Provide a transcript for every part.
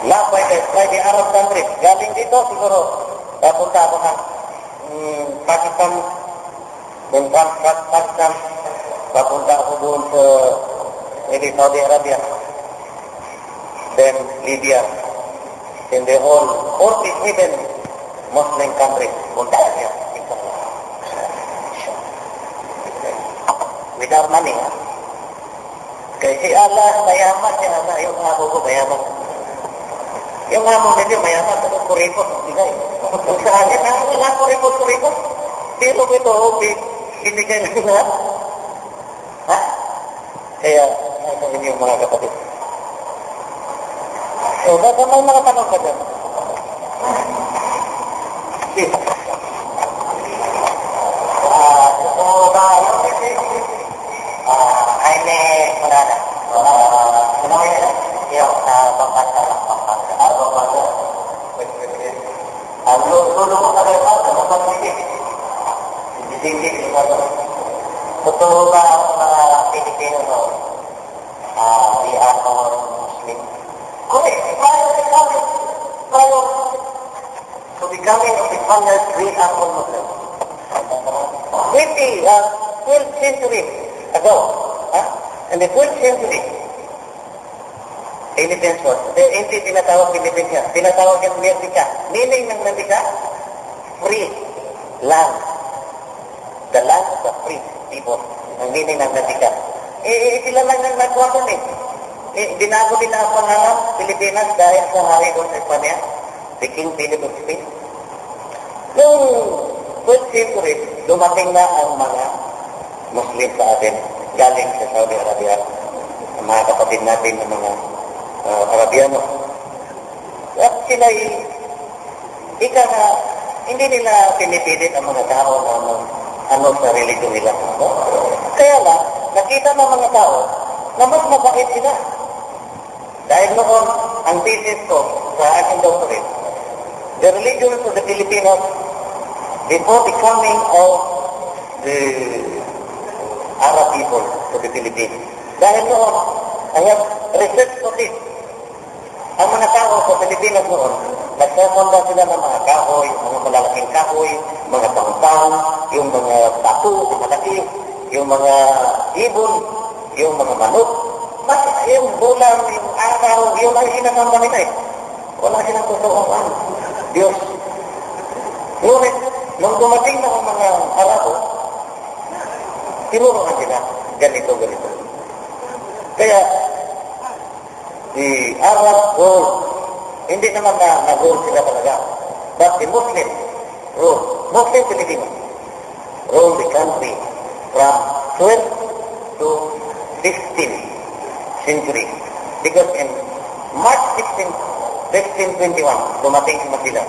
By the, by the Arab countries. Galing dito siguro, papunta ako ng mm, Pakistan, then Pa- Pa- Pakistan, papunta ako doon sa maybe Saudi Arabia, then Libya, then the whole 47 Muslim countries, punta niya. Without money, ha? Kasi Allah, mayaman siya, Allah, yung amo ko, mayaman. Yung amo nila, mayaman, pero kuripot, bigay. Kung sa akin, ah, wala kuripot, kuripot. Pero ito, binigay na lahat. Ha? Kaya, ano yun yung mga kapatid. So, baka may mga tanong ka dyan. Ah, we are all Muslim. Correct. Prior to becoming, prior to becoming of the Spaniards, we are all Muslim. 20, uh, 12th century ago, huh? in the 12th century, Philippines was, eh, hindi tinatawag Philippines yan, tinatawag yung Merdika. Meaning ng Merdika? Free land. The land of the free people. Ang meaning ng Merdika. Eh, eh, sila lang ang nagkuha doon eh. eh. Binago nila ang pangalan, Pilipinas, dahil sa hari doon Espanya. The King Philip of Spain. Noong 12th century, dumating na ang mga Muslim sa atin, galing sa Saudi Arabia, ang mga kapatid natin ng mga uh, Arabiano. At sila ika na, hindi nila pinipilit ang mga tao na ano, ano sa religion nila. No? Kaya lang, nakita ng mga tao na mas mabait sila. Dahil noon, ang thesis ko sa aking doctorate, the religion of the Filipinos before the coming of the Arab people to the Philippines. Dahil noon, I have research to this. Ang mga tao sa Pilipinas noon, nagsasamba sila ng mga kahoy, mga malalaking kahoy, mga tangtang, yung mga batu, malaki, yung mga ibon, yung mga manok, mas yung bulan, yung araw, yung ang sinasamba eh. Wala silang totoong ano. Diyos. Ngunit, nung dumating na ang mga Arabo, tinuruan sila, ganito, ganito. Kaya, the Arab rule, hindi naman na nag-rule sila talaga. But the Muslim rule, Muslim Filipino, rule the country from 12th to 16th century. Because in March 16, 1621, dumating si Manila.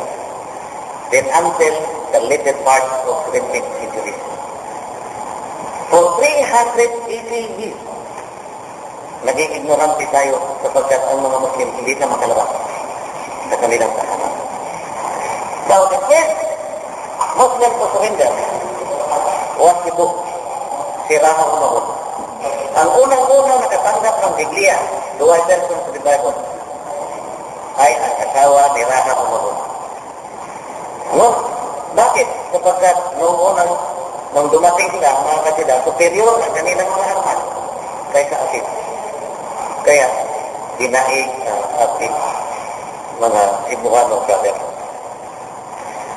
Then until the later part of 17th century. For 380 years, naging ignorante tayo sapagkat ang mga Muslim hindi na makalabas sa kanilang tahanan. So the first Muslim to surrender was the book, si Rama Umahud. Ang unang-unang nakatanggap ng Biblia, dual versions of the Bible, ay ang asawa ni Rahab Umahud. No? Bakit? Sapagkat noong unang, nung dumating sila, mga kasida, superior ang kanilang mga armas kaysa akin. Kaya, dinaig ang ating mga Cebuano brother.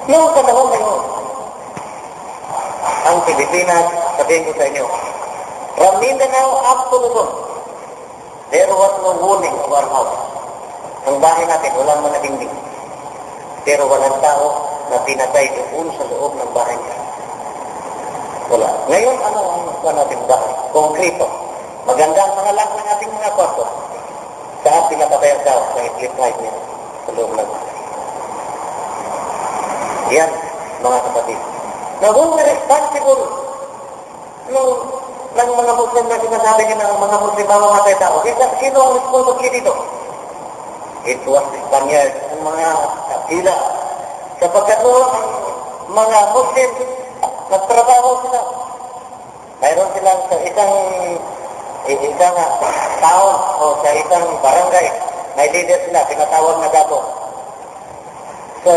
Noong panahon na yun, ang Pilipinas, sabihin ko sa inyo, from Mindanao up to Luzon, there was no warning of our house. Ang bahay natin, walang mga dingding. Pero walang tao na pinatay doon sa loob ng bahay niya. Wala. Ngayon, ano ang kuha natin bahay? Konkreto. Maganda ang mga lang ng ating mga kwarto. Saan pinapatay ang tao? Sa itlip light niya. Sa loob ng bahay. Yan, mga kapatid. Na who responsible nung ng mga Muslim na sinasabi niya ng mga Muslim ang mamatay tao. Sino, ang responsible dito? It was the Spaniards, ang mga kapila. Sapagkat noon, ang mga Muslim, nagtrabaho sila. Mayroon silang sa isang isang taon o sa isang barangay, may leader sila, tinatawag na dato. Sa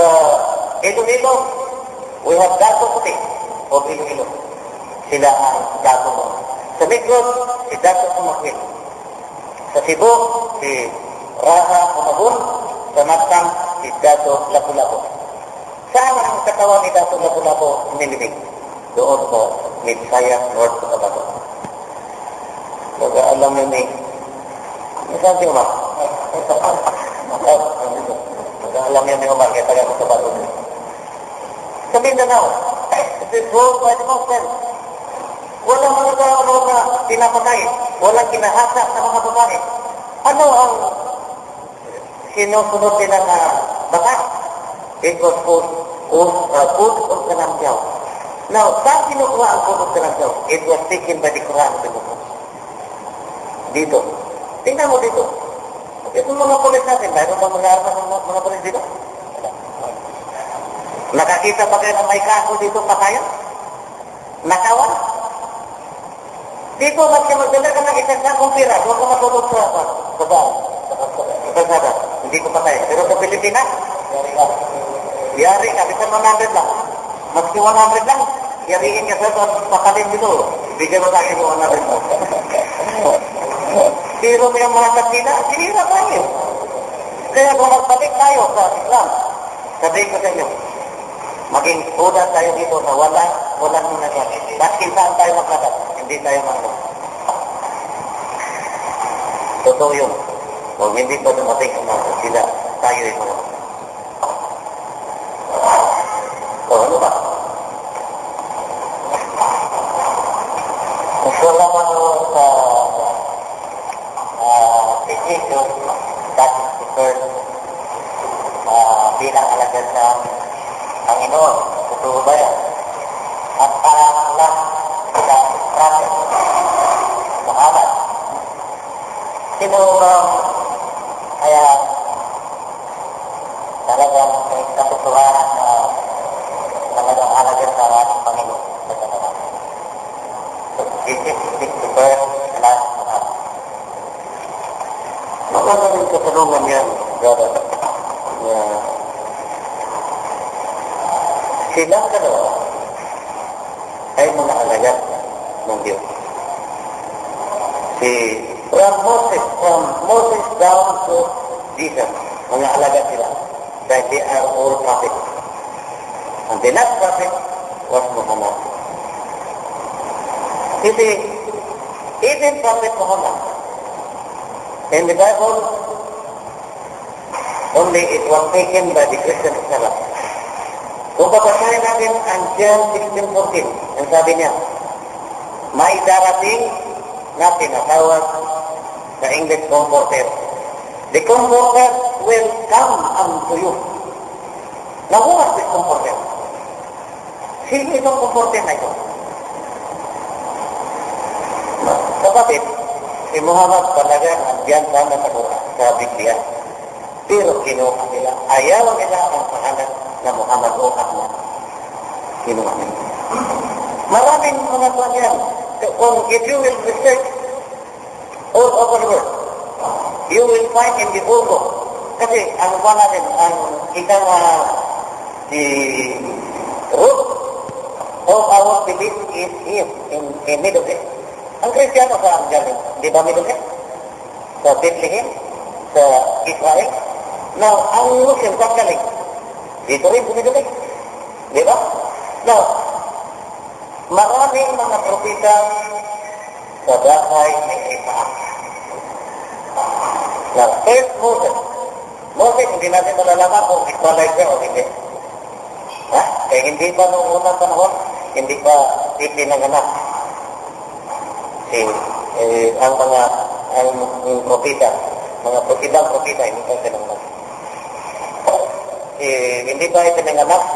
Iloilo, we have dato puti of Iloilo. Sila dato mo. Sa Negros, si Dato Kumakwil. Sa Cebu, si Raha Kumabun. Sa Matang, si Dato Lapu-Lapu. Saan ang katawan ni Dato Lapu-Lapu nilibig? Doon po, Midsaya, North Cotabato. Baga alam mo ni, saan si Umar? Baga alam niyo ni Umar, kaya taga Cotabato. Sa Mindanao, it is by the Muslims. Walang tao na pinapatay. Walang kinahasa sa mga babae. Ano ang sinusunod nila na batas? It was uh, food of Kanamjaw. Now, saan kinukuha ang food of Kanamjaw? It was taken by the Quran of the Muslims. Dito. Tingnan mo dito. Ito mga polis natin. Mayroon bang mga armas ng mga polis dito? Nakakita ba kayo ng may kaso dito patayan? Nakawan? Dito, ba't ka magdala ka ng isang sakong pira? Huwag ka matulog sa sa sa bar. Sa kalsada. Hindi ko patay. Pero sa Pilipinas, yari ka. Bisa 100 lang. Maski 100 lang. Yariin ka sa pakalin dito. Bigyan mo tayo ng 100 lang. Pero may mga kasila, sinira tayo. Kaya kung magbalik tayo sa Islam, sabihin ko sa inyo, maging uda tayo dito na wala, wala nang nagawin. Baskin saan tayo maglakas, hindi tayo maglakas. Totoo yun. Kung hindi pa dumating ang mga sila, tayo ay mga. O ano ba? Gusto naman sa uh, si Jesus, that is the first uh, bilang alagad sa Panginoon. Totoo ba yan? At parang last Sino bang kaya talagang may katotohanan na talagang ating Panginoon sa kanalang. So, this is the first last Muhammad. Maganda rin katanungan yan, brother. Dalawa ay mga alagad ng Diyos. Si from Moses, from Moses down to Jesus, mga alagad sila. Dahil they are all prophets. And the last prophet was Muhammad. You see, even Prophet Muhammad, in the Bible, only it was taken by the Christian. Kung babasahin natin ang John 16.14, ang sabi niya, may darating na tinatawag sa English Comforter. The Comforter will come unto you. Now who was this Comforter? Sino itong Comforter na ito? Kapatid, si Muhammad talaga nandiyan sana sa Quran, sa Biblia. Pero kinuha nila, ayaw nila ang pangalan na Muhammad o Ahmad. Kinuha nila. Maraming mga yan. Kung if you will research all over world, you will find in the whole book. Kasi ang kuha natin, ang ikaw uh, the root of our belief is here in, in Middle East. Ang Kristiyano saan galing? Di ba Middle East? Sa Bethlehem? Sa Israel? Now, ang Muslim saan galing? Dito rin sa Middle East. Di ba? Now, maraming mga propita sa bahay ni Isaac. Now, first Moses. Moses, hindi natin malalaman kung ikwalay siya o hindi. Ha? Kaya hindi pa noong unang panahon, hindi pa ipinanganak si eh, ang mga ang, ang propita, mga propitang propita, hindi pa pinanganak. Eh, hindi pa ipinanganak si